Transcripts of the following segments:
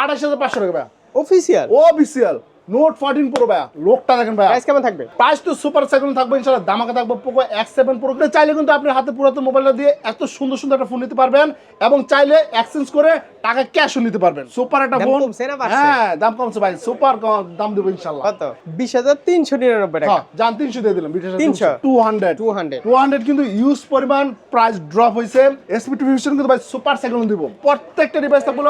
আঠাশ হাজার পাঁচশো টাকা ভাইয়া। Official BCL note fourteen pro ভাইয়া। লোকটা দেখেন ভাইয়া। প্রাইস কেমন থাকবে? প্রাইস তো সুপার থাকবে ইনশাআল্লাহ দামাকা থাকবে। পোকো এক্স সেভেন প্রো চাইলে কিন্তু আপনি হাতে পুরাতন মোবাইলটা দিয়ে এত সুন্দর সুন্দর একটা ফোন নিতে পারবেন এবং চাইলে এক্সচেঞ্জ করে টাকা ক্যাশও নিতে পারবেন। সুপার একটা ফোন? হ্যাঁ দাম কমছে ভাই। সুপার দাম দেবো ইনশাআল্লাহ। কত? বিশ হাজার তিনশো নিরানব্বই টাকা। হ্যাঁ তিনশো দিয়ে দিলাম। 300 two hundred two hundred two hundred কিন্তু ইউজ পরিমাণ প্রাইস ড্রপ হয়েছে। এসপি টু কিন্তু ভাই সুপার দিব। প্রত্যেকটা ডিভাইস থাকল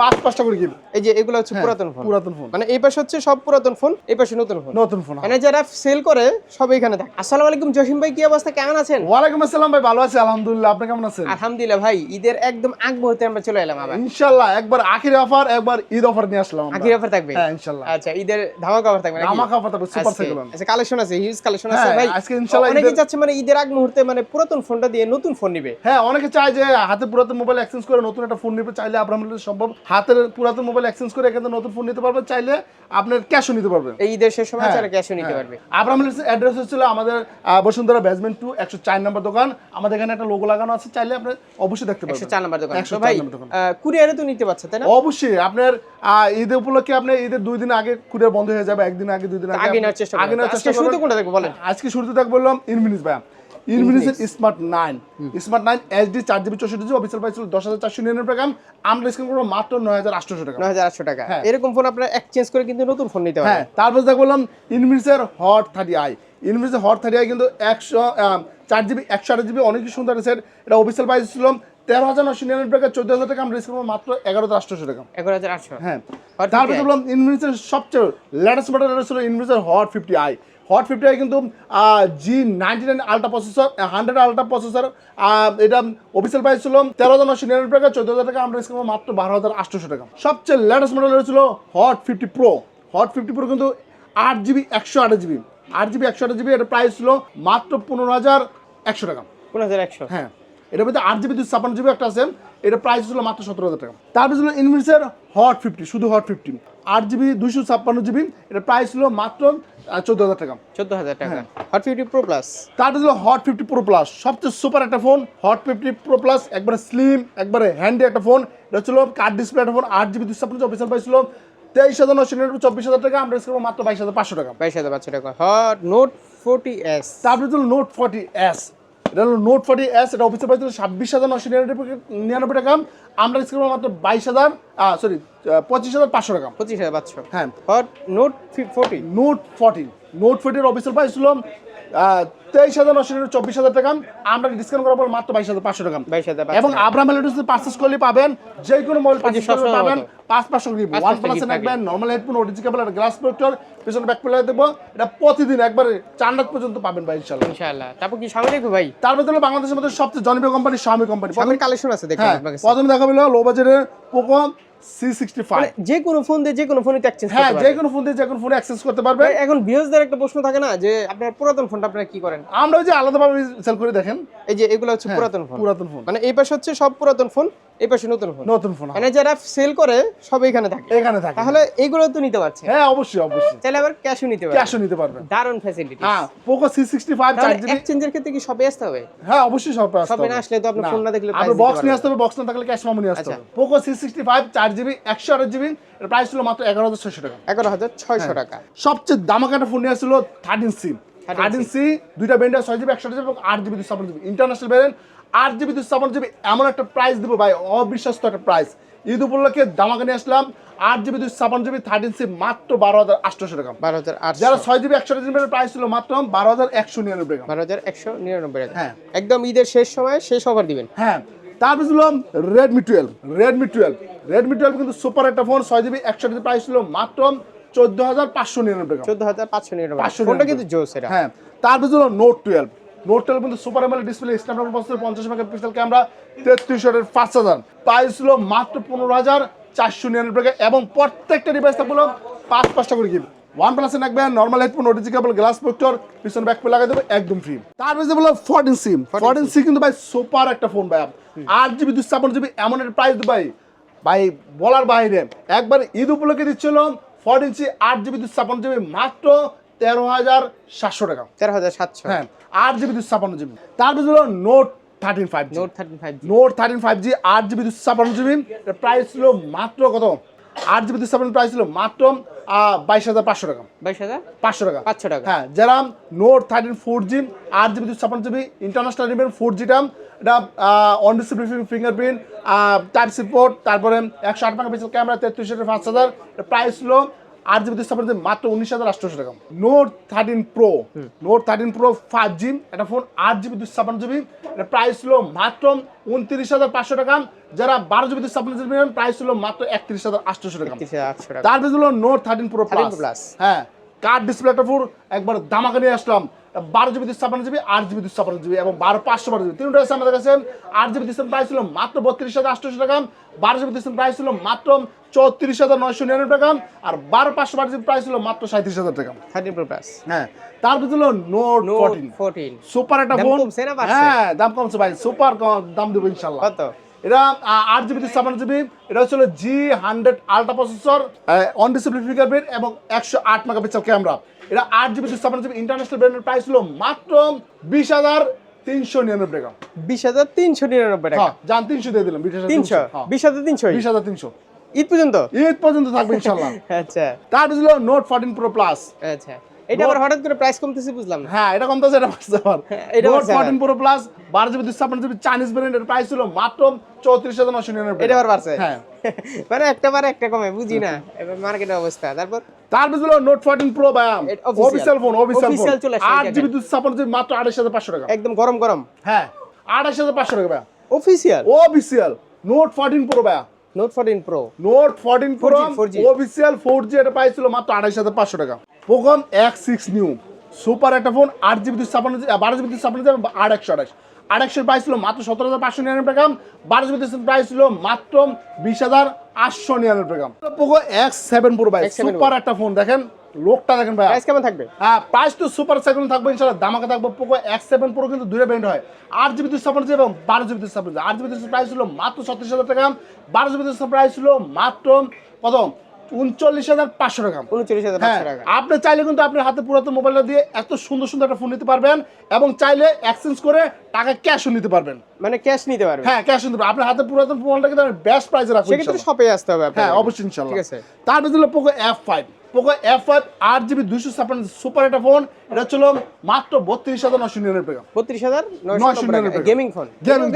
পাঁচ পাঁচটা করে এই যে এগুলো হচ্ছে হ্যাঁ, পুরাতন ফোন পুরাতন ফোন মানে এই পাশে হচ্ছে সব পুরাতন ফোন এই পাশে নতুন ফোন নতুন ফোন মানে যারা সেল করে সব এখানে থাকে আসসালামু আলাইকুম জসিম ভাই কি অবস্থা? কেমন আছেন? ওয়ালাইকুম আসসালাম ভাই ভালো আছি আলহামদুলিল্লাহ। আপনি কেমন আছেন? আলহামদুলিল্লাহ ভাই ঈদের একদম আগ মুহূর্তে আমরা চলে এলাম আবার। ইনশাল্লাহ একবার আখির অফার একবার ঈদ অফার নিয়ে আসলাম আখির অফার থাকবে? হ্যাঁ ইনশাল্লাহ। আচ্ছা ঈদের ধামাকা অফার থাকবে? ধামাকা offer থাকবে, second one। আচ্ছা কালেকশন আছে হিউজ কালেকশন আছে হ্যাঁ, ভাই। আজকে ইনশাল্লাহ অনেকে চাচ্ছে মানে ঈদের আগ মুহূর্তে মানে পুরাতন ফোনটা দিয়ে নতুন ফোন নিবে। হ্যাঁ অনেকে চায় যে হাতে পুরাতন মোবাইল এক্সচেঞ্জ করে নতুন একটা ফোন নিবে চাইলে লিমিটেড সম্ভব। হাতের পুরাতন মোবাইল এক্সচেঞ্জ করে এখানে নতুন ফোন নিতে পারবেন চাইলে আপনার ক্যাশও নিতে পারবেন। এই ঈদের শেষ সময় হ্যাঁ, যারা ক্যাশও নিতে হ্যাঁ। পারবে। আব্রাহাম লিমিটেড অ্যাড্রেস হচ্ছিল আমাদের বসুন্ধরা বেসমেন্ট টু একশো চার নম্বর দোকান। আমাদের এখানে একটা লোগো লাগানো আছে চাইলে আপনি অবশ্যই দেখতে একশো পারবেন চার নাম্বার দোকান। একশো তো ভাই কুরিয়ারে তো নিতে পারছে তাই না? অবশ্যই আপনার আহ, ঈদ উপলক্ষে আপনি ঈদের দুই দিন আগে কুরিয়ার বন্ধ হয়ে যাবে একদিন আগে দুই দিন আগে আগে নেওয়ার চেষ্টা আগে নেওয়ার আজকে চেষ্টা শুরুতে কোনটা দেখব বলেন? আজকে শুরুতে দেখ বললাম ইনফিনিক্স ভাই ইনফিনিক্সের smart nine smart nine HD চার জিবি চৌষট্টি জিবি অফিসিয়াল প্রাইস ছিল দশ হাজার চারশো নিরানব্বই টাকা। আমরা স্ক্রিন করব মাত্র নয় হাজার আটশোশো টাকা। নয় হাজার আটশো টাকা। হ্যাঁ। এরকম ফোন আপনার এক্সচেঞ্জ করে কিন্তু নতুন ফোন নিতে হ্যাঁ তারপর দেখ বললাম ইনফিনিক্সের হট থার্টি আই ইনফিনিক্সের হট থার্টি আই কিন্তু একশো চার জিবি একশো আট জিবি অনেক সুন্দর সেট এটা অফিসিয়াল প্রাইস ছিল তেরো হাজার নশো নিরানব্বই টাকা চোদ্দ হাজার টাকা আমরা স্ক্রিন মাত্র এগারো হাজার আটশোশো টাকা। এগারো হাজার আটশো। হ্যাঁ। তারপরে 50i বললাম ইনফিনিক্সের সবচেয়ে লেটেস্ট মডেল ছিল ইনফিনিক্সের hot fifty I hot fifty I কিন্তু G ninety nine ultra processor hundred ultra processor এটা অফিসিয়াল প্রাইস ছিল তেরো হাজার নশো নিরানব্বই টাকা চোদ্দ হাজার টাকা আমরা স্কিম মাত্র বারো হাজার আটশোশো টাকা। সবচেয়ে লেটেস্ট মডেল ছিল hot fifty pro hot fifty pro কিন্তু আট জিবি একশো আট জিবি। আট জিবি একশো আট জিবি এটা প্রাইস ছিল মাত্র পনেরো হাজার একশো টাকা। পনেরো হাজার একশো। হ্যাঁ। এটার মধ্যে আট জিবি দুশো ছাপান্ন জিবি একটা আছে। এটা প্রাইস ছিল মাত্র সতেরো হাজার টাকা। তারপর ছিল ইনফিনিক্সের হট ফিফটি শুধু হট ফিফটি আট জিবি দুশো ছাপ্পান্ন জিবি এটা প্রাইস ছিল মাত্র চোদ্দ হাজার টাকা। চোদ্দ হাজার টাকা। হট ফিফটি প্রো প্লাস তারপর ছিল হট ফিফটি প্রো প্লাস সবচেয়ে সুপার একটা phone hot fifty pro plus একবারে স্লিম একবারে হ্যান্ডি একটা ফোন এটা ছিল কার্ড ডিসপ্লে একটা ফোন আট জিবি দুশো ছাপ্পান্ন অফিসিয়াল প্রাইস ছিল তেইশ হাজার নশো নিরানব্বই চব্বিশ হাজার টাকা। আমরা স্ক্রিন মাত্র বাইশ হাজার পাঁচশো টাকা। বাইশ হাজার পাঁচশো টাকা। হট নোট ফোরটি এস তারপরে ছিল নোট ফর্টি এস এটা হলো নোট ফর্টি এস এটা অফিসের প্রাইস ছাব্বিশ হাজার নশো নিরানব্বই নিরানব্বই টাকা। আমরা স্ক্রিন মাত্র বাইশ হাজার সরি পঁচিশ হাজার পাঁচশো টাকা। পঁচিশ হাজার পাঁচশো। হ্যাঁ। Note forty note forty note ফর্টির অফিসের প্রাইস ছিল তেইশ হাজার নশো চব্বিশ হাজার টাকা আমরা ডিসকাউন্ট করার পর মাত্র বাইশ হাজার পাঁচশো টাকা বাইশ হাজার এবং পারচেস করলে পাবেন যে কোনো মোবাইল করলে পাবেন পাঁচ পাঁচশো গ্রিপ ওয়ান প্লাস রাখবেন নর্মাল হেডফোন ওটিজি কেবল আর গ্লাস প্রোটেক্টর পিছনে ব্যাক প্লে দেবো। এটা প্রতিদিন একবারে চার রাত পর্যন্ত পাবেন ভাই ইনশাআল্লাহ। তারপর কি সামনে দেখব ভাই? তার মধ্যে হলো বাংলাদেশের মধ্যে সবচেয়ে জনপ্রিয় কোম্পানি শাওমি কোম্পানি কালেকশন আছে দেখুন হ্যাঁ প্রথমে দেখা হলো লো বাজারের পোকো মানে যে কোনো ফোন দিয়ে যে কোনো ফোনে এক্সচেঞ্জ হ্যাঁ যে কোনো ফোন দিয়ে যে কোনো ফোনে অ্যাক্সেস করতে পারবে এখন ভিউজদের একটা প্রশ্ন থাকে না যে আপনার পুরাতন ফোনটা আপনারা কি করেন? আমরা যে আলাদাভাবে সেল করে দেখেন। এই যে এগুলো হচ্ছে পুরাতন ফোন পুরাতন ফোন মানে এই পাশে হচ্ছে সব পুরাতন ফোন এই পাশে নতুন ফোন নতুন ফোন মানে যারা সেল করে সব এখানে থাকে। এখানে থাকে। তাহলে এইগুলো তো নিতে পারছে। হ্যাঁ অবশ্যই অবশ্যই। চাইলে আবার ক্যাশও নিতে পারবে ক্যাশও নিতে পারবেন। দারুণ ফ্যাসিলিটি হ্যাঁ পোকো সি সিক্সটি ফাইভ চার তাহলে জিবি এক্সচেঞ্জের ক্ষেত্রে কি সবে আসতে হবে? হ্যাঁ অবশ্যই সব আসতে সবে না আসলে তো আপনি ফোন না দেখলে আপনি বক্স নিয়ে আসতে হবে বক্স না থাকলে ক্যাশ মামু নিয়ে আসতে। হবে। পোকো সি সিক্সটি ফাইভ চার জিবি একশো আট জিবি এর প্রাইস ছিল মাত্র এগারো হাজার ছয়শো টাকা। এগারো হাজার ছয়শো হ্যাঁ। টাকা। সবচেয়ে ফোন নিয়ে আসছিল থার্টিন সি থার্টিন সি দুইটা ব্যান্ডের ছয় জিবি একশো জিবি এবং আট জিবি দুশো জিবি। ইন্টারন্যাশনাল ব্যান্ড আট জিবি দুশো জিবি এমন একটা প্রাইস দেবো ভাই অবিশ্বাস্ত একটা প্রাইস ঈদ উপলক্ষে দামাকা নিয়ে আসলাম আট জিবি দুশো জিবি থার্টিন সি মাত্র বারো হাজার আটশোশো টাকা। বারো হাজার আটশো। যারা ছয় জিবি একশো জিবির প্রাইস ছিল মাত্র বারো হাজার একশো নিরানব্বই টাকা। বারো হাজার একশো নিরানব্বই টাকা। হ্যাঁ। একদম ঈদের শেষ সময় শেষ অফার দিবেন। হ্যাঁ। তারপর ছিল Redmi twelve Redmi twelve Redmi twelve কিন্তু সুপার একটা ফোন ছয় জিবি একশো জিবি প্রাইস ছিল মাত্র চোদ্দ হাজার পাঁচশো নিরানব্বই টাকা। চোদ্দ হাজার পাঁচশো নিরানব্বই পাঁচশো ফোনটা কিন্তু জোস এটা। হ্যাঁ তারপর ছিল নোট টুয়েলভ নোট টুয়েলভ কিন্তু super ML display Snapdragon processor পঞ্চাশ মেগাপিক্সেল ক্যামেরা তেত্রিশ ওয়াটের পাঁচ হাজার। প্রাইস ছিল মাত্র পনেরো হাজার চারশো নিরানব্বই টাকা এবং প্রত্যেকটা ডিভাইস থাকল পাঁচ পাঁচটা করে কিনবে ওয়ান প্লাসে রাখবেন normal headphone OTG cable glass protector পিছনে ব্যাক পে লাগাই দেবে একদম ফ্রি তারপরে যে বলো ফোরটিন সিম ফোরটিন সি কিন্তু ভাই সুপার একটা ফোন ভাই। আট জিবি দুশো ছাপ্পান্ন জিবি এমন একটা প্রাইস ভাই। ভাই বলার বাইরে। একবার ঈদ উপলক্ষে দিচ্ছিল ফোরটিন সি আট জিবি দুশো ছাপ্পান্ন জিবি মাত্র তেরো হাজার সাতশো টাকা। তেরো হাজার সাতশো। হ্যাঁ আট জিবি দুশো ছাপ্পান্ন জিবি তারপর ছিল note thirteen five note thirty five note thirteen five G আট জিবি দুশো ছাপ্পান্ন জিবি প্রাইস ছিল মাত্র কত? আট জিবি দুশো প্রাইস ছিল মাত্র বাইশ হাজার পাঁচশো টাকা। বাইশ হাজার? পাঁচশো টাকা। পাঁচশো টাকা। হ্যাঁ যারা নোট থার্টিন ফোর জি আট জিবি দুশো ছাপ্পান্ন জিবি ইন্টারন্যাশনাল নেবেন ফোর জিটা এটা on display fingerprint type support তারপরে একশো আট মেগাপিক্সেল ক্যামেরা তেত্রিশ হাজার পাঁচ হাজার প্রাইস হলো আট জিবি দুশো ছাপ্পান্ন মাত্র উনিশ হাজার আটশোশো টাকা। Note thirteen pro note thirteen pro five G phone আট জিবি দুশো ছাপ্পান্ন জিবি এটা প্রাইস হলো মাত্র উনত্রিশ হাজার পাঁচশো টাকা। যারা বারো জিবি দুশো ছাপ্পান্ন জিবি নেবেন প্রাইস হলো মাত্র একত্রিশ হাজার আটশোশো টাকা। আটশো টাকা। তার হলো নোট থার্টিন প্রো 13 প্লাস হ্যাঁ ডিসপ্লে ডিসপ্লেটা পুরো একবার দামাকা নিয়ে আসলাম। বারো জিবি দুশো ছাপ্পান্ন জিবি আট জিবি দুশো ছাপ্পান্ন জিবি এবং বারো পাঁচশো বারো জিবি। তিনটা আছে আমাদের কাছে আট জিবি দুশো প্রাইস ছিল মাত্র বত্রিশ হাজার আটশোশো টাকা। বারো জিবি দুশো প্রাইস ছিল মাত্র চৌত্রিশ হাজার নয়শো নিরানব্বই টাকা। আর বারো পাঁচশো বারো জিবি প্রাইস ছিল মাত্র সাঁত্রিশ হাজার টাকা। থার্টিন প্রো প্লাস হ্যাঁ তার হলো নোট ফোরটিন ফোরটিন সুপার একটা ফোন? হ্যাঁ দাম কমছে ভাই। সুপার দাম দেবো ইনশাল্লাহ। কত? এটা আট জিবি ছাপ্পান্ন জিবি। এটা হচ্ছে G hundred ultra processor on display fingerprint এবং একশো আট মেগাপিক্সেল ক্যামেরা এটা আট জিবি ছাপ্পান্ন জিবি ইন্টারন্যাশনাল ব্র্যান্ডের প্রাইস হলো মাত্র বিশ হাজার তিনশো নিরানব্বই টাকা। বিশ হাজার তিনশো নিরানব্বই টাকা। হ্যাঁ যান তিনশো দিয়ে দিলাম তিনশো। বিশ হাজার তিনশো বিশ হাজার তিনশো। ঈদ পর্যন্ত? ঈদ পর্যন্ত থাকবে ইনশাল্লাহ আচ্ছা। তার ছিল নোট ফোরটিন প্রো প্লাস আচ্ছা। এটা আবার হঠাৎ করে প্রাইস কমতেছে বুঝলাম হ্যাঁ এটা কমতেছে এটা বাড়ছে আবার হ্যাঁ, এটা নোট। ফোরটিন প্রো প্লাস বারো জিবি দুশো ছাপ্পান্ন জিবি চাইনিজ ব্র্যান্ডের প্রাইস ছিল মাত্র চৌত্রিশ হাজার নশো নিরানব্বই এটা আবার বাড়ছে? হ্যাঁ। মানে একটা বার একটা কমে বুঝি না। মার্কেটের অবস্থা। তারপর? তার পিছনে নোট ফোরটিন প্রো এটা অফিসিয়াল ফোন অফিসিয়াল ফোন আট জিবি দুশো ছাপ্পান্ন জিবি মাত্র আঠাশ হাজার পাঁচশো টাকা। একদম গরম গরম। হ্যাঁ আঠাশ হাজার পাঁচশো টাকা ব্যায়াম official official note fourteen pro ব্যায়াম note fourteen pro note fourteen pro 4G, 4G official four G এটা পাইছিল মাত্র আঠাশ হাজার পাঁচশো টাকা। Poco X six new super একটা ফোন আট জিবি দুশো ছাপ্পান্ন জিবি বারো জিবি দুশো ছাপ্পান্ন জিবি আট একশো আঠাশ আট একশোর প্রাইস ছিল মাত্র সতেরো হাজার পাঁচশো নিরানব্বই টাকা বারো জিবি দুশো প্রাইস ছিল মাত্র বিশ হাজার আটশো নিরানব্বই টাকা। Poco X seven pro bike X7 Pro। Super একটা ফোন দেখেন। লোকটা দেখেন ভাই প্রাইস কেমন থাকবে? হ্যাঁ প্রাইস তো সুপার সেকেন্ড থাকবে ইনশাল্লাহ। দামাকে থাকবে পোকো এক্স সেভেন পুরো কিন্তু দুটো ব্র্যান্ড হয়। আট জিবি দুশো ছাপ্পান্ন এবং বারো জিবি দুশো ছাপ্পান্ন আট জিবি দুশো প্রাইস ছিল মাত্র ছত্রিশ হাজার টাকা। বারো জিবি দুশো প্রাইস ছিল মাত্র কত? উনচল্লিশ হাজার পাঁচশো টাকা। উনচল্লিশ হাজার হ্যাঁ পাঁচশো টাকা। আপনি চাইলে কিন্তু আপনার হাতে পুরাতন মোবাইলটা দিয়ে এত সুন্দর সুন্দর একটা ফোন নিতে পারবেন এবং চাইলে এক্সচেঞ্জ করে টাকা ক্যাশও নিতে পারবেন। মানে ক্যাশ নিতে পারবে হ্যাঁ ক্যাশ নিতে পারবেন। আপনার হাতে পুরাতন মোবাইলটা কিন্তু বেস্ট প্রাইসে রাখবেন সেক্ষেত্রে শপে আসতে হবে হ্যাঁ অবশ্যই ইনশাল্লাহ। ঠিক আছে। তারপরে ছিল Poco F five Poco F five আট জিবি দুইশো ছাপ্পান্ন সুপার একটা ফোন এটা ছিল মাত্র বত্রিশ হাজার নশো নিরানব্বই বত্রিশ হাজার নয়শো নিরানব্বই গেমিং ফোন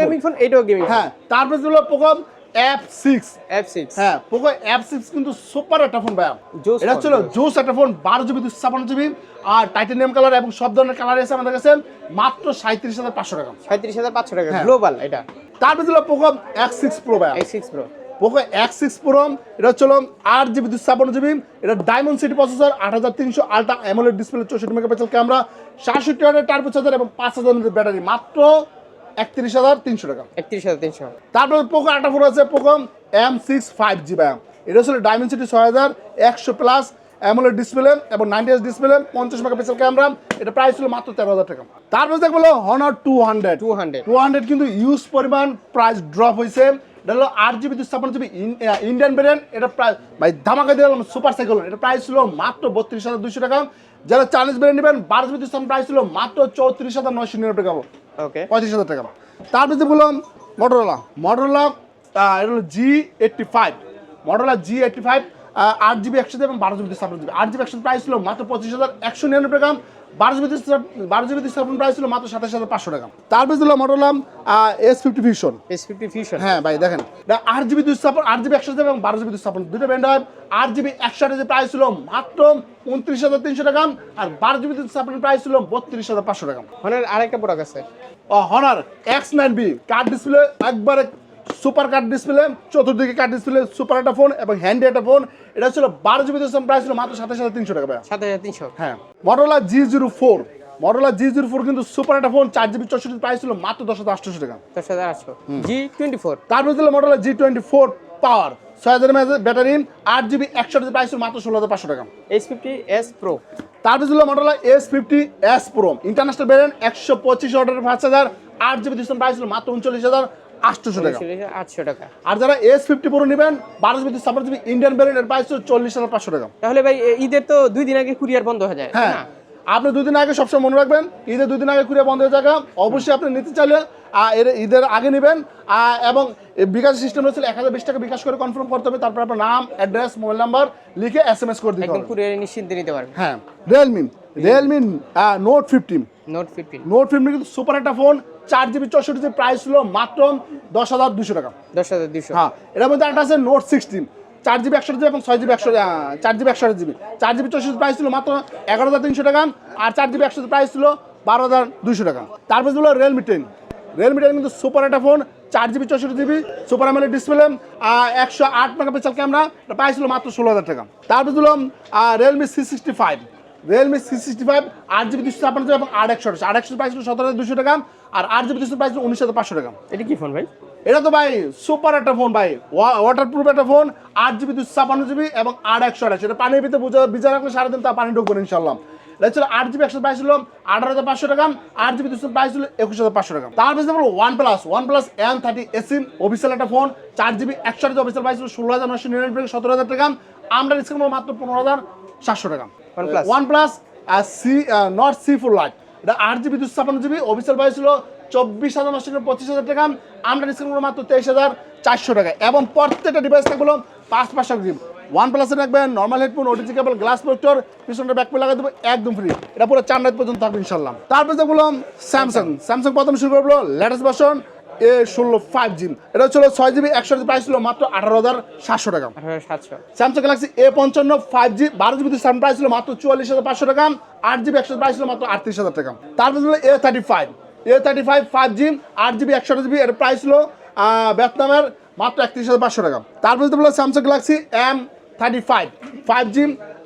গেমিং ফোন এটাও গেমিং হ্যাঁ তারপরে ছিল Poco F six F six হ্যাঁ পোকো এফ সিক্স কিন্তু সুপার একটা ফোন ভাইয়া। এটা ছিল জোস। একটা ফোন বারো জিবি দুশো ছাপ্পান্ন জিবি আর টাইটানিয়াম কালার এবং সব ধরনের কালার আছে আমাদের কাছে মাত্র সাঁত্রিশ হাজার পাঁচশো টাকা। সাঁত্রিশ হাজার পাঁচশো টাকা হ্যাঁ। গ্লোবাল এটা। তারপরে ছিল পোকো এক্স সিক্স প্রো ভাইয়া। X six pro Poco X six pro এটা হচ্ছে আট জিবি দুশো ছাপ্পান্ন জিবি এটা ডায়মন্ড সিটি প্রসেসর আট হাজার তিনশো আলট্রা অ্যামোলেড ডিসপ্লে চৌষট্টি মেগাপিক্সেল ক্যামেরা সাতষট্টি হাজার টার্বো চার্জার এবং পাঁচ হাজার ব্যাটারি মাত্র একত্রিশ হাজার তিনশো টাকা। একত্রিশ হাজার তিনশো। তারপরে পোকো একটা ফোন আছে Poco M six five G ব্যাম এটা হচ্ছে ছয় হাজার একশো প্লাস অ্যামোলেড ডিসপ্লে এবং নাইনটি এস ডিসপ্লে পঞ্চাশ মেগাপিক্সেল ক্যামেরা এটা প্রাইস ছিল মাত্র তেরো হাজার টাকা। তারপরে দেখব Honor two hundred two hundred two hundred কিন্তু ইউজ পরিমাণ প্রাইস ড্রপ হয়েছে। এটা হলো আট জিবি দুশো ছাপ্পান্ন জিবি ইন্ডিয়ান ভ্যারিয়েন্ট এটা প্রায় ভাই ধামাকা দিয়ে দিলাম সুপার সাইকেল এটা প্রাইস ছিল মাত্র বত্রিশ হাজার দুশো টাকা। যারা চাইনিজ ভ্যারিয়েন্ট নেবেন বারো জিবি দুশো প্রাইস ছিল মাত্র চৌত্রিশ হাজার নয়শো নিরানব্বই টাকা। ওকে পঁয়ত্রিশ হাজার টাকা। তারপরে বললাম মটোরোলা মটোরোলা এটা হলো G eighty five Motorola G eighty five আট জিবি একশো এবং বারো জিবি ছাপ্পান্ন জিবি আট জিবি একশো প্রাইস ছিল মাত্র পঁচিশ হাজার একশো নিরানব্বই টাকা বারো জিবি বারো জিবি ছাপ্পান্ন প্রাইস ছিল মাত্র সাতাশ হাজার পাঁচশো টাকা। তারপরে দিল Motorola S fifty fusion S fifty fusion হ্যাঁ ভাই দেখেন। আট জিবি ছাপ্পান্ন আট জিবি একশো এবং বারো জিবি ছাপ্পান্ন দুটো ব্যান্ড হয়। আট জিবি একশো আটের প্রাইস ছিল মাত্র উনত্রিশ হাজার তিনশো টাকা আর বারো জিবি ছাপ্পান্ন প্রাইস ছিল বত্রিশ হাজার পাঁচশো টাকা হনের আরেকটা প্রোডাক্ট আছে। Honor X nine B curved display একবারে সুপার কার্ড ডিসপ্লে চতুর্দিকে কার্ড ডিসপ্লে সুপার একটা ফোন এবং হ্যান্ডি একটা ফোন। এটা ছিল বারো জিবি দুশো প্রাইস ছিল মাত্র সাতাশ হাজার তিনশো টাকা। সাত হাজার তিনশো। হ্যাঁ। Motorola G zero four Motorola G zero four কিন্তু সুপার একটা ফোন চার জিবি চৌষট্টি প্রাইস ছিল মাত্র দশ হাজার আটশোশো টাকা। দশ হাজার আটশো। জি টোয়েন্টি ফোর তারপরে ছিল মটোলা জি টোয়েন্টি ফোর পাওয়ার ছয় হাজার ব্যাটারি আট জিবি একশো প্রাইস ছিল মাত্র ষোলো হাজার পাঁচশো টাকা। এস ফিফটি এস প্রো তারপরে ছিল Motorola S fifty S pro international variant একশো পঁচিশ অর্ডারের পাঁচ হাজার আট জিবি দুশো প্রাইস ছিল মাত্র উনচল্লিশ হাজার। আটশোশো টাকা। আটশো টাকা। আর যারা এস ফিফটি প্রো নেবেন বারো জিবি ছাপ্পান্ন জিবি ইন্ডিয়ান ভ্যারিয়েন্টের প্রাইস চল্লিশ হাজার পাঁচশো টাকা। তাহলে ভাই ঈদের তো দুই দিন আগে কুরিয়ার বন্ধ হয়ে যায় হ্যাঁ। আপনি দুদিন আগে সবসময় মনে রাখবেন ঈদের দুদিন আগে কুরিয়ার বন্ধ হয়ে থাকা অবশ্যই আপনি নিতে চাইলে এর ঈদের আগে নেবেন এবং বিকাশ সিস্টেম রয়েছে এক হাজার বিশ টাকা বিকাশ করে কনফার্ম করতে হবে তারপর আপনার নাম অ্যাড্রেস মোবাইল নাম্বার লিখে এস এম এস করে দিতে হবে। কুরিয়ারে নিশ্চিন্তে নিতে পারবেন। হ্যাঁ Realme Realme note fifteen note fifteen note fifteen কিন্তু সুপার একটা ফোন চার জিবি চৌষট্টি জিবি প্রাইস ছিল মাত্র দশ হাজার দুশো টাকা। দশ হাজার দুশো হ্যাঁ এটার মধ্যে একটা আছে নোট সিক্সটিন চার জিবি একশো জিবি এবং ছয় জিবি একশো চার জিবি একশো জিবি চার জিবি চৌষট্টি প্রাইস ছিল মাত্র এগারো হাজার তিনশো টাকা আর চার জিবি একশো প্রাইস ছিল বারো হাজার দুশো টাকা। তারপর ছিল রিয়েলমি টেন রিয়েলমি টেন কিন্তু সুপার একটা ফোন চার জিবি চৌষট্টি জিবি সুপার আমলে ডিসপ্লে একশো আট মেগাপিক্সেল ক্যামেরা প্রাইস ছিল মাত্র ষোলো হাজার টাকা। তারপর দিল Realme C sixty five Realme C sixty five আট জিবি দুশো ছাপ্পান্ন জিবি এবং আট একশো আট একশো প্রাইস সতেরো হাজার দুশো টাকা আর আট জিবি দুশো প্রাইস উনিশ হাজার পাঁচশো টাকা। এটা কি ফোন ভাই? এটা তো ভাই সুপার একটা ফোন ভাই। ওয়াটার প্রুফ একটা ফোন আট জিবি দুশো ছাপান্ন জিবি এবং আট একশো আঠাশ। এটা পানির ভিতরে বুঝে ভিজা রাখলে সারাদিন তা পানি ঢুকবে না, ইনশাল্লাহ এটা ছিল আট জিবি একশো প্রাইস ছিল আঠারো হাজার পাঁচশো টাকা আট জিবি দুশো প্রাইস ছিল একুশ হাজার পাঁচশো টাকা। তার পিছনে হলো one plus one plus N thirty eSIM official একটা ফোন চার জিবি একশো আঠাশ অফিসিয়াল প্রাইস ছিল ষোলো হাজার নশো নিরানব্বই সতেরো হাজার টাকা। আমরা ডিসকাউন্ট মাত্র পনেরো হাজার সাতশো টাকা। One plus C Nord C four lite এটা আট জিবি দুশো ছাপান্ন জিবি। অফিসিয়াল প্রাইস ছিল চব্বিশ হাজার নশো টাকা পঁচিশ হাজার টাকা। আমরা ডিসকাউন্ট করব মাত্র তেইশ হাজার চারশো টাকা। এবং প্রত্যেকটা ডিভাইস থাকল পাঁচ পাঁচশো জিবি। ওয়ান প্লাসে রাখবেন normal headphone OTG cable glass protector পিছনটা ব্যাক লাগাই দেবো একদম ফ্রি এটা পুরো চার রাত পর্যন্ত থাকবে ইনশাল্লাহ তারপরে দেখল স্যামসাং স্যামসাং প্রথম শুরু করল লেটেস্ট ভার্সন এ ষোলো ফাইভ জি এটা ছিল ছয় জিবি একশো প্রাইস ছিল মাত্র আঠারো হাজার সাতশো টাকা। স্যামসাং গ্যালাক্সি এ পঞ্চান্ন ফাইভ জি বারো জিবি সাম প্রাইস ছিল মাত্র চুয়াল্লিশ হাজার পাঁচশো টাকা। আট জিবি একশো প্রাইস ছিল মাত্র আটত্রিশ হাজার টাকা। তারপর ছিল A thirty five A thirty five five G আট জিবি একশো জিবি এর প্রাইস ছিল ভিয়েতনামের মাত্র একত্রিশ হাজার পাঁচশো টাকা। তারপর যদি বলো Samsung Galaxy M thirty five five G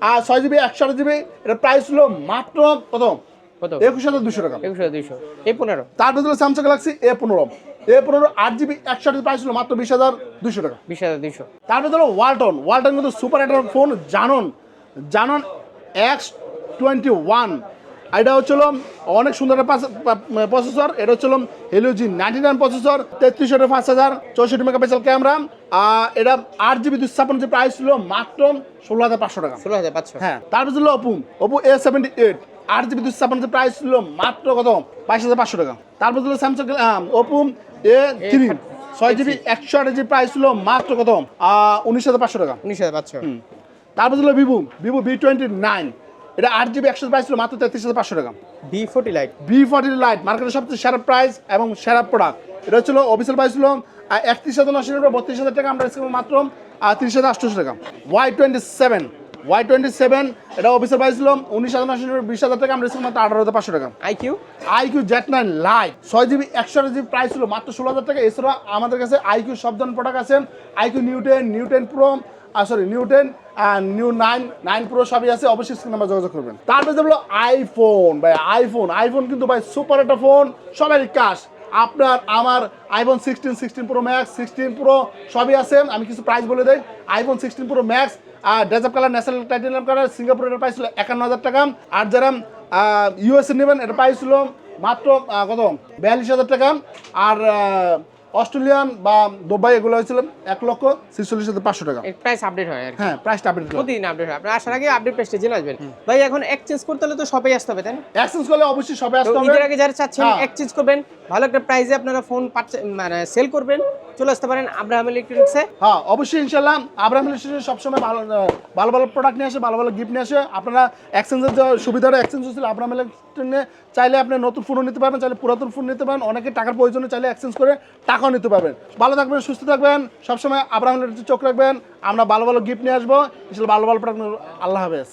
আর ছয় জিবি একশো জিবি এর প্রাইস ছিল মাত্র কত? একুশ হাজার দুশো টাকা। একুশ হাজার দুইশো। এই পনেরো। তারপর ছিল স্যামসাং গ্যালাক্সি এ পনেরো। এ পনেরো আট জিবি একশো প্রাইস ছিল মাত্র বিশ হাজার দুশো টাকা। বিশ হাজার দুইশো। তারপরে ধরো ওয়ালটন ওয়ালটন কিন্তু সুপার একটা phone Xanon Xanon X twenty one এটা হচ্ছিল অনেক সুন্দর প্রসেসর এটা হচ্ছিল হেলিওজি নাইনটি নাইন প্রসেসর তেত্রিশ পাঁচ হাজার চৌষট্টি মেগাপিক্সেল ক্যামেরা আর এটা আট জিবি দুশো ছাপ্পান্ন প্রাইস ছিল মাত্র ষোলো হাজার পাঁচশো টাকা। ষোলো হাজার পাঁচশো। হ্যাঁ তারপর ছিল Oppo Oppo A seventy eight আট জিবি দুশো ছাপ্পান্ন প্রাইস ছিল মাত্র কত? বাইশ হাজার পাঁচশো টাকা। তারপর ছিল স্যামসাং অপু এ থ্রি ছয় জিবি একশো আট জিবি প্রাইস ছিল মাত্র কত? উনিশ হাজার পাঁচশো টাকা। উনিশ হাজার পাঁচশো। তারপর ছিল Vivo Vivo V twenty nine এটা আট জিবি একশো প্রাইস ছিল মাত্র তেত্রিশ হাজার পাঁচশো টাকা। B forty lite B forty lite মার্কেটের সবচেয়ে সেরা প্রাইস এবং সেরা প্রোডাক্ট এটা ছিল অফিসিয়াল প্রাইস ছিল একত্রিশ হাজার নশো টাকা বত্রিশ হাজার টাকা আমরা মাত্র তিরিশ হাজার আটশোশো টাকা। Y twenty seven Y twenty seven এটা অফিসিয়াল প্রাইস ছিল উনিশ হাজার নশো বিশ হাজার টাকা আমরা মাত্র আঠারো হাজার পাঁচশো টাকা। IQOO iQOO Z nine lite ছয় জিবি একশো জিবি প্রাইস ছিল মাত্র ষোলো হাজার টাকা। এছাড়া আমাদের কাছে আইকিউ সব ধরনের প্রোডাক্ট আছে iQOO neo ten neo ten pro sorry neo ten neo nine nine pro সবই আছে অবশ্যই স্ক্রিন নাম্বার যোগাযোগ করবেন। তারপরে হলো আইফোন ভাই আইফোন আইফোন কিন্তু ভাই সুপার একটা ফোন সবারই কাজ আপনার, আমার iPhone sixteen sixteen pro max sixteen pro সবই আছে, আমি কিছু প্রাইস বলে দেই। আইফোন সিক্সটিন প্রো ম্যাক্স আর desert colour national titanium colour সিঙ্গাপুরের প্রাইস ছিল একান্ন হাজার টাকা। আর যারা ইউএসএ নেবেন এটা প্রাইস ছিল মাত্র কত? বিয়াল্লিশ হাজার টাকা। আর অস্ট্রেলিয়ান বা দুবাই এগুলো হয়েছিল এক লক্ষ ছেচল্লিশ হাজার পাঁচশো টাকা। প্রাইস আপডেট হয় হ্যাঁ প্রাইসটা আপডেট হয়। প্রতিদিন আপডেট হয়। আপনার আসার আগে আপডেট পেজটা জেনে আসবেন। ভাই এখন এক্সচেঞ্জ করতে হলে তো সবাই আসতে হবে তাই না? এক্সচেঞ্জ করলে অবশ্যই সবাই আসতে হবে। এর আগে যারা চাচ্ছেন হ্যাঁ। এক্সচেঞ্জ করবেন ভালো একটা প্রাইসে আপনারা ফোন মানে সেল করবেন। চলে আসতে পারেন আব্রাহাম ইলেকট্রনিক্সে। হ্যাঁ অবশ্যই ইনশাল্লাহ আব্রাহাম ইলেকট্রিক সবসময় ভালো ভালো ভালো প্রোডাক্ট নিয়ে আসে, ভালো ভালো গিফট নিয়ে আসে। আপনারা এক্সচেঞ্জের সুবিধাটা এক্সচেঞ্জ হচ্ছিল আব্রাহাম ইলেকট্রিক চাইলে আপনি নতুন ফোনও নিতে পারবেন, চাইলে পুরাতন ফোন নিতে পারেন। অনেকে টাকার প্রয়োজনে চাইলে এক্সচেঞ্জ করে টাকাও নিতে পারবেন। ভালো থাকবেন, সুস্থ থাকবেন। সবসময় আব্রাহাম ইলেকট্রিক চোখ রাখবেন। আমরা ভালো ভালো গিফট নিয়ে আসব। ইনশাল্লাহ ভালো ভালো প্রোডাক্ট আল্লাহ হাফেজ।